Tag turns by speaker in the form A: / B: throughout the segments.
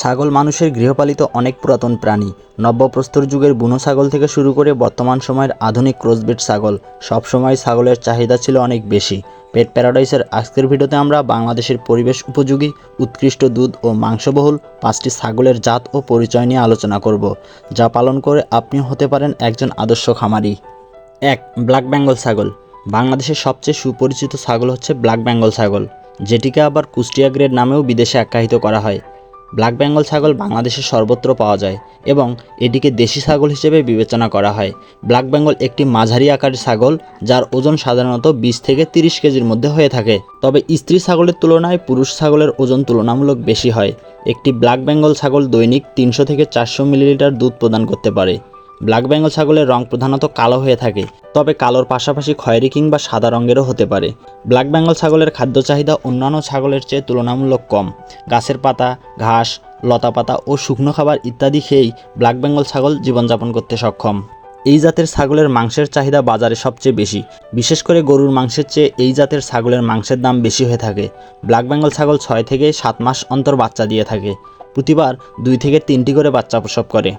A: ছাগল মানুষের গৃহপালিত অনেক পুরাতন প্রাণী। নব্যপ্রস্তর যুগের বুনো ছাগল থেকে শুরু করে বর্তমান সময়ের আধুনিক ক্রসবিট ছাগল সবসময় ছাগলের চাহিদা ছিল অনেক বেশি। পেট প্যারাডাইসের আজকের ভিডিওতে আমরা বাংলাদেশের পরিবেশ উপযোগী, উৎকৃষ্ট দুধ ও মাংসবহুল পাঁচটি ছাগলের জাত ও পরিচয় নিয়ে আলোচনা করব, যা পালন করে আপনি হতে পারেন একজন আদর্শ খামারি। এক, ব্ল্যাক বেঙ্গল ছাগল। বাংলাদেশের সবচেয়ে সুপরিচিত ছাগল হচ্ছে ব্ল্যাক বেঙ্গল ছাগল, যেটিকে আবার কুষ্টিয়া গ্রেড নামেও বিদেশে আখ্যায়িত করা হয়। ব্ল্যাক বেঙ্গল ছাগল বাংলাদেশে সর্বত্র পাওয়া যায় এবং এটিকে দেশি ছাগল হিসেবে বিবেচনা করা হয়। ব্ল্যাক বেঙ্গল একটি মাঝারি আকারের ছাগল, যার ওজন সাধারণত বিশ থেকে তিরিশ কেজির মধ্যে হয়ে থাকে। তবে স্ত্রী ছাগলের তুলনায় পুরুষ ছাগলের ওজন তুলনামূলক বেশি হয়। একটি ব্ল্যাক বেঙ্গল ছাগল দৈনিক তিনশো থেকে চারশো মিলিলিটার দুধ প্রদান করতে পারে। ব্ল্যাক বেঙ্গল ছাগলের রং প্রধানত কালো হয়ে থাকে, তবে কালোর পাশাপাশি খয়েরি কিংবা সাদা রঙেরও হতে পারে। ব্ল্যাক বেঙ্গল ছাগলের খাদ্য চাহিদা অন্যান্য ছাগলের চেয়ে তুলনামূলক কম। গাছের পাতা, ঘাস লতাপাতা ও শুকনো খাবার ইত্যাদি খেয়েই ব্ল্যাক বেঙ্গল ছাগল জীবনযাপন করতে সক্ষম। এই জাতের ছাগলের মাংসের চাহিদা বাজারে সবচেয়ে বেশি। বিশেষ করে গরুর মাংসের চেয়ে এই জাতের ছাগলের মাংসের দাম বেশি হয়ে থাকে। ব্ল্যাক বেঙ্গল ছাগল ছয় থেকে সাত মাস অন্তর বাচ্চা দিয়ে থাকে। প্রতিবার দুই থেকে তিনটি করে বাচ্চা প্রসব করে।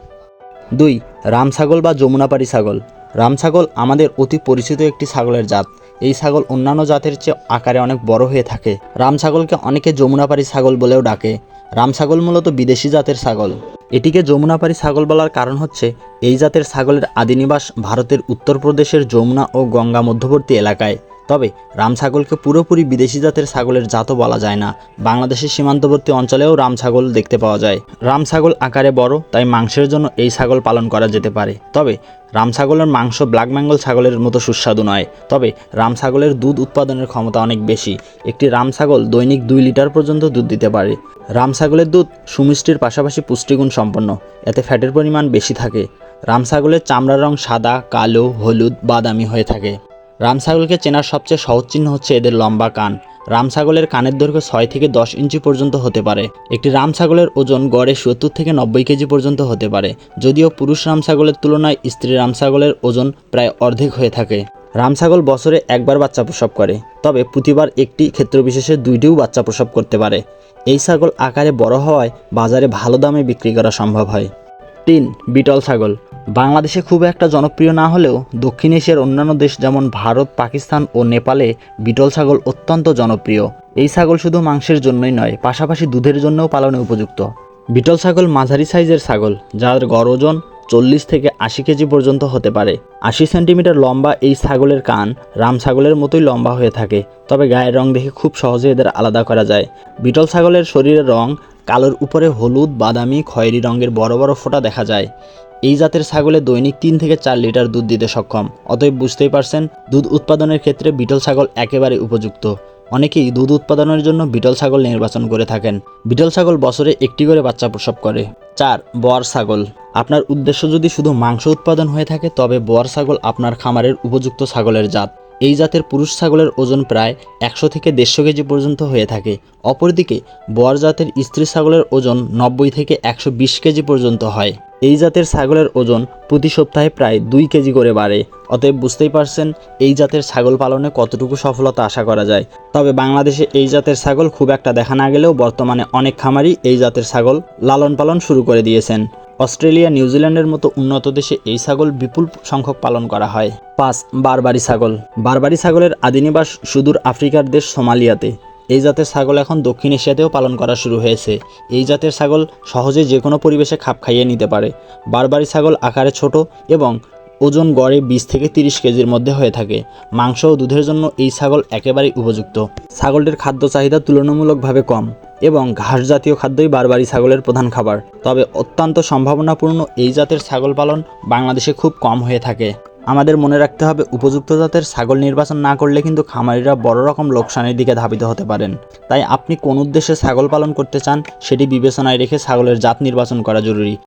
A: দুই রাম ছাগল বা যমুনাপাড়ি ছাগল। রাম ছাগল আমাদের অতি পরিচিত একটি ছাগলের জাত। এই ছাগল অন্যান্য জাতের চেয়ে আকারে অনেক বড় হয়ে থাকে। রাম ছাগলকে অনেকে যমুনাপাড়ি ছাগল বলেও ডাকে। রাম ছাগল মূলত বিদেশি জাতের ছাগল। এটিকে যমুনাপাড়ি ছাগল বলার কারণ হচ্ছে, এই জাতের ছাগলের আদিনিবাস ভারতের উত্তরপ্রদেশের যমুনা ও গঙ্গা মধ্যবর্তী এলাকায়। তবে রাম ছাগলকে পুরোপুরি বিদেশি জাতের ছাগলের জাতও বলা যায় না। বাংলাদেশের সীমান্তবর্তী অঞ্চলেও রাম ছাগল দেখতে পাওয়া যায়। রাম ছাগল আকারে বড়, তাই মাংসের জন্য এই ছাগল পালন করা যেতে পারে। তবে রাম ছাগলের মাংস ব্ল্যাক বেঙ্গল ছাগলের মতো সুস্বাদু নয়। তবে রাম ছাগলের দুধ উৎপাদনের ক্ষমতা অনেক বেশি। একটি রাম ছাগল দৈনিক দুই লিটার পর্যন্ত দুধ দিতে পারে। রাম ছাগলের দুধ সুমিষ্টির পাশাপাশি পুষ্টিগুণ সম্পন্ন। এতে ফ্যাটের পরিমাণ বেশি থাকে। রাম ছাগলের চামড়ার রং সাদা, কালো, হলুদ, বাদামি হয়ে থাকে। রাম ছাগলকে চেনার সবচেয়ে সহজ চিহ্ন হচ্ছে এদের লম্বা কান। রাম ছাগলের কানের দৈর্ঘ্য ছয় থেকে দশ ইঞ্চি পর্যন্ত হতে পারে। একটি রাম ছাগলের ওজন গড়ে সত্তর থেকে নব্বই কেজি পর্যন্ত হতে পারে, যদিও পুরুষ রাম ছাগলের তুলনায় স্ত্রী রাম ছাগলের ওজন প্রায় অর্ধেক হয়ে থাকে। রাম ছাগল বছরে একবার বাচ্চা প্রসব করে, তবে প্রতিবার একটি ক্ষেত্রবিশেষে দুইটিও বাচ্চা প্রসব করতে পারে। এই ছাগল আকারে বড় হওয়ায় বাজারে ভালো দামে বিক্রি করা সম্ভব হয়। তিন, বিটল ছাগল। বাংলাদেশে খুব একটা জনপ্রিয় না হলেও দক্ষিণ এশিয়ার অন্যান্য দেশ যেমন ভারত, পাকিস্তান ও নেপালে বিটল ছাগল অত্যন্ত জনপ্রিয়। এই ছাগল শুধু মাংসের জন্যই নয়, পাশাপাশি দুধের জন্যও পালনে উপযুক্ত। বিটল ছাগল মাঝারি সাইজের ছাগল, যার গড় ওজন চল্লিশ থেকে আশি কেজি পর্যন্ত হতে পারে। আশি সেন্টিমিটার লম্বা এই ছাগলের কান রাম ছাগলের মতোই লম্বা হয়ে থাকে, তবে গায়ের রং দেখে খুব সহজে এদের আলাদা করা যায়। বিটল ছাগলের শরীরের রং কালোর উপরে হলুদ, বাদামি, খয়েরি রঙের বড় বড় ফোঁটা দেখা যায়। এই জাতের ছাগলে দৈনিক তিন থেকে চার লিটার দুধ দিতে সক্ষম। অতএব বুঝতেই পারছেন, দুধ উৎপাদনের ক্ষেত্রে বিটল ছাগল একেবারে উপযুক্ত। অনেকেই দুধ উৎপাদনের জন্য বিটল ছাগল নির্বাচন করে থাকেন। বিটল ছাগল বছরে একটি করে বাচ্চা প্রসব করে। চার বর ছাগল। আপনার উদ্দেশ্য যদি শুধু মাংস উৎপাদন হয়ে থাকে, তবে বর ছাগল আপনার খামারের উপযুক্ত ছাগলের জাত। এই জাতের পুরুষ ছাগলের ওজন প্রায় একশো থেকে দেড়শো কেজি পর্যন্ত হয়ে থাকে। অপরদিকে বর জাতের স্ত্রী ছাগলের ওজন নব্বই থেকে একশো বিশ কেজি পর্যন্ত হয়। এই জাতের ছাগলের ওজন প্রতি সপ্তাহে প্রায় দুই কেজি করে বাড়ে। অতএব বুঝতেই পারছেন এই জাতের ছাগল পালনে কতটুকু সফলতা আশা করা যায়। তবে বাংলাদেশে এই জাতের ছাগল খুব একটা দেখা না গেলেও বর্তমানে অনেক খামারই এই জাতের ছাগল লালন পালন শুরু করে দিয়েছেন। অস্ট্রেলিয়া, নিউজিল্যান্ডের মতো উন্নত দেশে এই ছাগল বিপুল সংখ্যক পালন করা হয়। পাঁচ, বারবারি ছাগল। বারবারি ছাগলের আদিনিবাস সুদূর আফ্রিকার দেশ সোমালিয়াতে। এই জাতের ছাগল এখন দক্ষিণ এশিয়াতেও পালন করা শুরু হয়েছে। এই জাতের ছাগল সহজে যে কোনো পরিবেশে খাপ খাইয়ে নিতে পারে। বারবারি ছাগল আকারে ছোট এবং ওজন গড়ে বিশ থেকে তিরিশ কেজির মধ্যে হয়ে থাকে। মাংস ও দুধের জন্য এই ছাগল একেবারেই উপযুক্ত। ছাগলটির খাদ্য চাহিদা তুলনামূলকভাবে কম। এবং ঘাস জাতীয় খাদ্যই বারবারই ছাগলের প্রধান খাবার। তবে অত্যন্ত সম্ভাবনাপূর্ণ এই জাতের ছাগল পালন বাংলাদেশে খুব কম হয়ে থাকে। আমাদের মনে রাখতে হবে, উপযুক্ত জাতের ছাগল নির্বাচন না করলে কিন্তু খামারিরা বড় রকম লোকসানের দিকে ধাবিত হতে পারেন। তাই আপনি কোন উদ্দেশ্যে ছাগল পালন করতে চান, সেটি বিবেচনায় রেখে ছাগলের জাত নির্বাচন করা জরুরি।